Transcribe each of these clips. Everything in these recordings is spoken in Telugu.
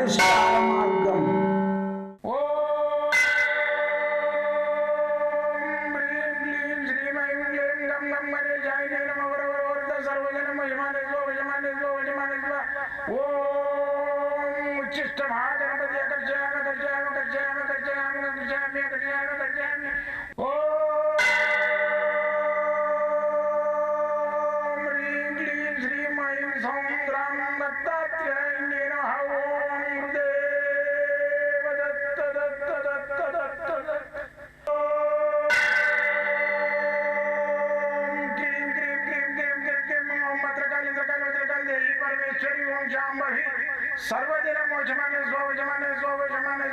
పరిష్కార మార్గం ఉచ్చిష్ట మహాగణపతి అకర్షయామి అకర్షయామి అకర్షయామి అకర్షయామి అకర్షయామి అకర్షయామి. ఓ जमाने स्वामी जमाने स्वामी जमाने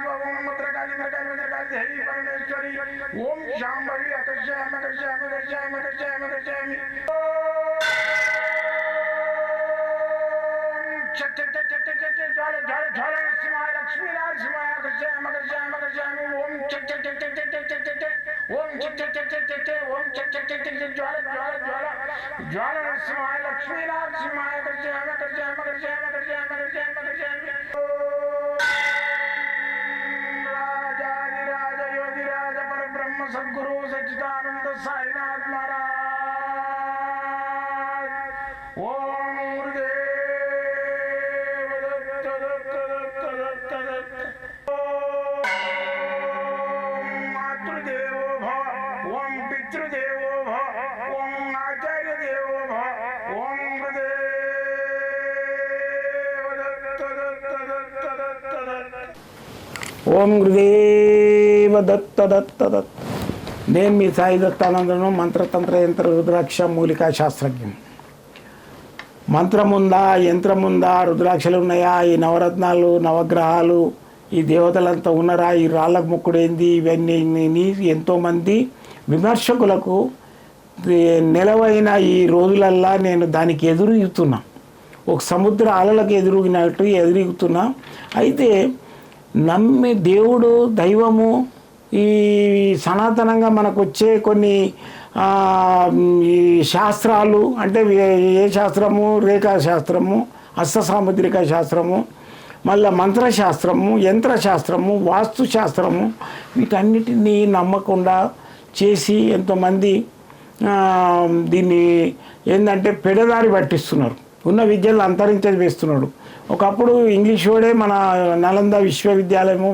ओम श्याम भवी अकर्षाम अकर्षाम ओम चक चक चक चक चक ओम चक चक चक चक ज्वाला ज्वाला ज्वाला ज्वाला करते करते करते करते करते करते ఓం గురుదేవ దత్త దత్త దత్త నేను మీ సాయి దత్తానందను మంత్రతంత్ర యంత్ర రుద్రాక్ష మూలికా శాస్త్రజ్ఞం. యంత్రం ఉందా రుద్రాక్షలు ఉన్నాయా ఈ నవరత్నాలు నవగ్రహాలు ఈ దేవతలంతా ఉన్నారా ఈ రాళ్ళకు మొక్కుడేంది ఇవన్నీ ఎంతోమంది విమర్శకులకు నిలవైన ఈ రోజులల్లా నేను దానికి ఎదురుతున్నా ఒక సముద్ర అలలకు ఎదురుగినట్టు ఎదురుగుతున్నా. అయితే నమ్మి దేవుడు దైవము ఈ సనాతనంగా మనకు వచ్చే కొన్ని ఈ శాస్త్రాలు అంటే ఏ- శాస్త్రము? రేఖా శాస్త్రము హస్త శాస్త్రము మళ్ళీ మంత్రశాస్త్రము యంత్రశాస్త్రము వాస్తు శాస్త్రము వీటన్నిటినీ నమ్మకుండా చేసి ఎంతోమంది దీన్ని ఏంటంటే పెడదారి పట్టిస్తున్నారు. ఉన్న విద్యలు అంతరించేది వేస్తున్నాడు. ఒకప్పుడు ఇంగ్లీష్ వాడే మన నలంద విశ్వవిద్యాలయము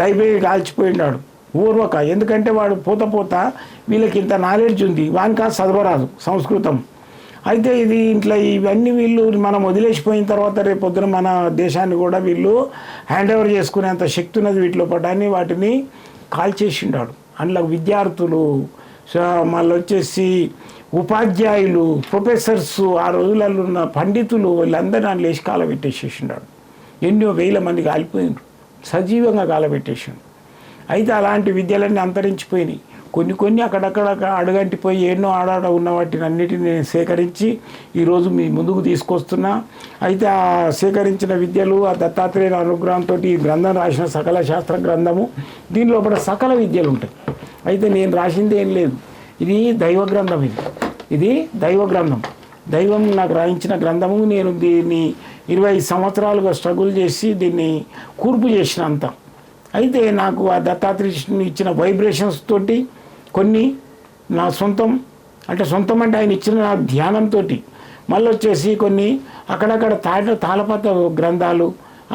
లైబ్రరీ కాల్చిపోయినాడు ఊర్వక ఎందుకంటే వాడు పోత పోత వీళ్ళకి ఇంత నాలెడ్జ్ ఉంది. వానికి కాదు చదవరాదు సంస్కృతం. అయితే ఇది ఇంట్లో ఇవన్నీ వీళ్ళు మనం వదిలేసిపోయిన తర్వాత రేపు పొద్దున మన దేశాన్ని కూడా వీళ్ళు హ్యాండ్ ఓవర్ చేసుకునేంత శక్తి ఉన్నది వీటిలో పడ్డాన్ని వాటిని కాల్చేసిండాడు. అందులో విద్యార్థులు సో మళ్ళీ వచ్చేసి ఉపాధ్యాయులు ప్రొఫెసర్స్ ఆ రోజులలో ఉన్న పండితులు వీళ్ళందరూ నన్ను లేచి కాలబెట్టేసేసిండాడు. ఎన్నో వేల మంది కాలిపోయినారు సజీవంగా కాలబెట్టేసిండు. అయితే అలాంటి విద్యలన్నీ అంతరించిపోయినాయి. కొన్ని కొన్ని అక్కడక్కడ అడుగంటిపోయి ఎన్నో ఆడాడ ఉన్న వాటిని అన్నిటిని నేను సేకరించి ఈరోజు మీ ముందుకు తీసుకొస్తున్నా. అయితే ఆ సేకరించిన విద్యలు ఆ దత్తాత్రేయ అనుగ్రహంతో ఈ గ్రంథం రాసిన సకల శాస్త్ర గ్రంథము దీని లోపల సకల విద్యలు ఉంటాయి. అయితే నేను రాసింది ఏం లేదు. ఇది దైవ గ్రంథం ఇది. ఇది దైవ గ్రంథం దైవం నాకు రాయించిన గ్రంథము నేను దీన్ని ఇరవై సంవత్సరాలుగా స్ట్రగుల్ చేసి దీన్ని కూర్పు చేసిన అంత. అయితే నాకు ఆ దత్తాత్రేయుని ఇచ్చిన వైబ్రేషన్స్ తోటి కొన్ని నా సొంతం అంటే సొంతం అంటే ఆయన ఇచ్చిన నా ధ్యానంతో మళ్ళీ వచ్చేసి కొన్ని అక్కడక్కడ తాట తాళపాత గ్రంథాలు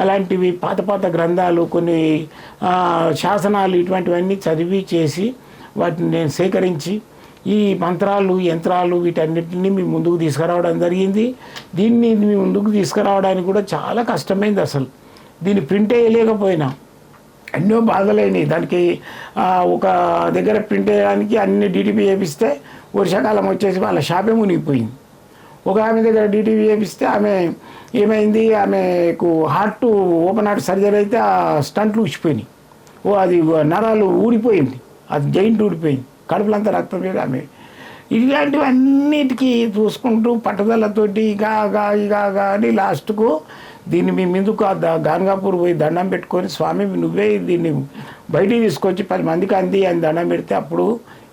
అలాంటివి పాత పాత గ్రంథాలు కొన్ని శాసనాలు ఇటువంటివన్నీ చదివి చేసి వాటిని నేను సేకరించి ఈ మంత్రాలు యంత్రాలు వీటన్నిటిని మీ ముందుకు తీసుకురావడం జరిగింది. దీన్ని మీ ముందుకు తీసుకురావడానికి కూడా చాలా కష్టమైంది అసలు. దీన్ని ప్రింట్ వేయలేకపోయినా. ఎన్నో బాధలేని దానికి ఒక దగ్గర ప్రింట్ వేయడానికి అన్ని డీటీపీ చేపిస్తే వర్షాకాలం వచ్చేసి వాళ్ళ షాపే మునిగిపోయింది. ఒక ఆమె దగ్గర డీటీవీ చేపిస్తే ఆమె ఏమైంది? ఆమెకు హార్ట్ ఓపెన్ హార్ట్ సర్జరీ అయితే ఆ స్టంట్లు ఊసిపోయినాయి ఓ అది నరాలు ఊడిపోయింది. అది జైంట్ ఊడిపోయింది. కడుపులంతా రక్తం లేదు ఆమె. ఇలాంటివన్నిటికీ చూసుకుంటూ పట్టుదలతోటి ఇగా ఇగా అని లాస్ట్కు దీన్ని మీ ముందుకు ఆ గాన్గాపూర్ పోయి దండం పెట్టుకొని స్వామి నువ్వే దీన్ని బయటికి తీసుకొచ్చి పది మందికి అంది అని దండం పెడితే అప్పుడు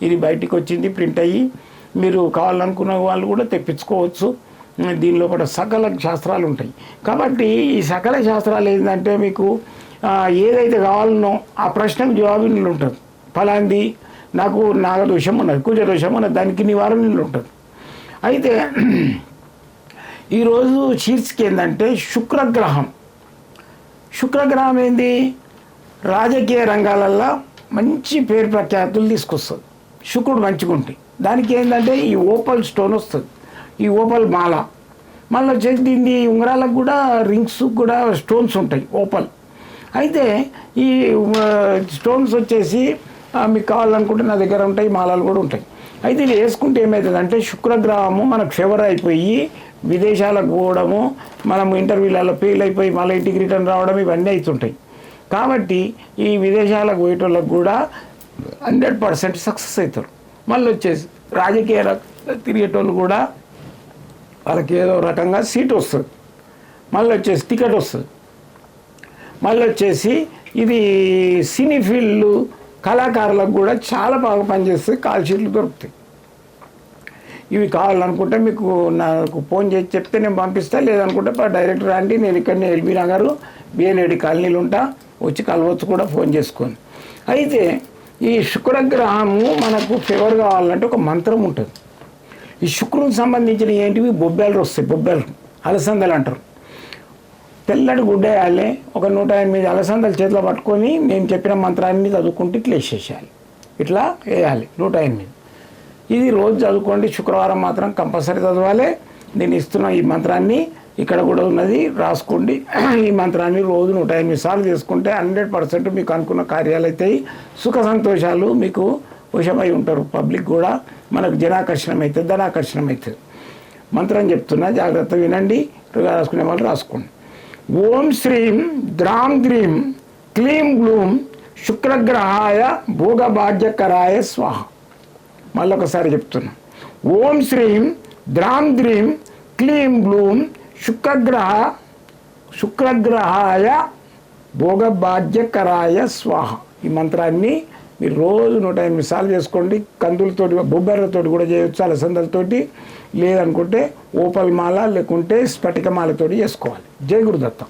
ఇది బయటికి వచ్చింది ప్రింట్ అయ్యి మీరు కావాలనుకున్న వాళ్ళు కూడా తెప్పించుకోవచ్చు. దీని లోపల సకల శాస్త్రాలు ఉంటాయి. కాబట్టి ఈ సకల శాస్త్రాలు ఏంటంటే మీకు ఏదైతే కావాలనో ఆ ప్రశ్నకు జవాబు ఇందులో ఉంటుంది. ఫలాంది నాకు నాగదోషం ఉన్నది కుజదోషం ఉన్నది దానికి నివారణ ఇందులో ఉంటుంది. అయితే ఈరోజు శీర్షిక ఏంటంటే శుక్రగ్రహం. శుక్రగ్రహం ఏంది? రాజకీయ రంగాలల్లో మంచి పేరు ప్రఖ్యాతులు తీసుకొస్తుంది. శుక్రుడు మంచిగా ఉంటుంది దానికి ఏంటంటే ఈ ఓపల్ స్టోన్ వస్తుంది. ఈ ఓపల్ మాల. మళ్ళీ వచ్చేసి దీన్ని ఉంగరాలకు కూడా రింగ్స్ కూడా స్టోన్స్ ఉంటాయి ఓపల్. అయితే ఈ స్టోన్స్ వచ్చేసి మీకు కావాలనుకుంటే నా దగ్గర ఉంటాయి మాలలు కూడా ఉంటాయి. అయితే ఇది వేసుకుంటే ఏమవుతుందంటే శుక్రగ్రహము మనకు ఫేవర్ అయిపోయి విదేశాలకు పోవడము మనం ఇంటర్వ్యూలలో ఫెయిల్ అయిపోయి మళ్ళీ ఇంటికి రిటర్న్ రావడం ఇవన్నీ అవుతుంటాయి. కాబట్టి ఈ విదేశాలకు పోయేటోళ్ళకు కూడా హండ్రెడ్ పర్సెంట్ సక్సెస్ అవుతారు. మళ్ళీ వచ్చేసి రాజకీయ తిరిగేటోళ్ళు కూడా వాళ్ళకి ఏదో రకంగా సీట్ వస్తుంది. మళ్ళీ వచ్చేసి టికెట్ వస్తుంది. మళ్ళీ వచ్చేసి ఇది సినీ ఫీల్డ్ కళాకారులకు కూడా చాలా బాగా పనిచేస్తే కాల్ షీట్లు దొరుకుతాయి. ఇవి కావాలనుకుంటే మీకు నాకు ఫోన్ చేసి చెప్తే నేను పంపిస్తా లేదనుకుంటే డైరెక్టర్ డైరెక్ట్ రండి నేను ఇక్కడనే ఎల్బీ నగర్ బిఎన్ఏడి కాలనీలు ఉంటా వచ్చి కలవచ్చు కూడా ఫోన్ చేసుకొని అయితే ఈ శుక్రగ్రహము మనకు ఫేవర్ కావాలంటే ఒక మంత్రం ఉంటుంది. ఈ శుక్రునికి సంబంధించిన ఏంటివి? బొబ్బెలు వస్తాయి బొబ్బెలు. అలసందలు అంటారు. తెల్లటి గుడ్డ వేయాలి ఒక నూట ఎనిమిది అలసందలు చేతిలో పట్టుకొని నేను చెప్పిన మంత్రాన్ని చదువుకుంటే ఇట్లా వేసేసేయాలి. ఇట్లా వేయాలి నూట ఎనిమిది. ఇది రోజు చదువుకోండి శుక్రవారం మాత్రం కంపల్సరీ చదవాలి. నేను ఇస్తున్న ఈ మంత్రాన్ని ఇక్కడ కూడా ఉన్నది రాసుకోండి. ఈ మంత్రాన్ని రోజు నూట ఎనిమిది సార్లు చేసుకుంటే హండ్రెడ్ పర్సెంట్ మీకు అనుకున్న కార్యాలు అవుతాయి. సుఖ సంతోషాలు మీకు వశమై ఉంటారు. పబ్లిక్ కూడా మనకు జనాకర్షణం అవుతుంది ధనాకర్షణం అవుతుంది. మంత్రం చెప్తున్నా జాగ్రత్త వినండి. రాసుకునే వాళ్ళు రాసుకోండి. ఓం శ్రీం ద్రాం గ్రీం క్లీం గ్లూం శుక్రగ్రహాయ భోగభాగ్యకరాయ స్వాహ. మళ్ళొకసారి చెప్తున్నా. ఓం శ్రీం ద్రాం ద్రీం క్లీం బ్లూం శుక్రగ్రహ శుక్రగ్రహాయ భోగబాధ్యకరాయ స్వాహ. ఈ మంత్రాన్ని మీరు రోజు నూట ఎనిమిది సార్లు చేసుకోండి. కందులతోటి బొబ్బెర్రతోటి కూడా చేయొచ్చు అలసందలతోటి. లేదనుకుంటే ఓపల్ మాల లేకుంటే స్ఫటికమాలతోటి చేసుకోవాలి. జై గురుదత్తం.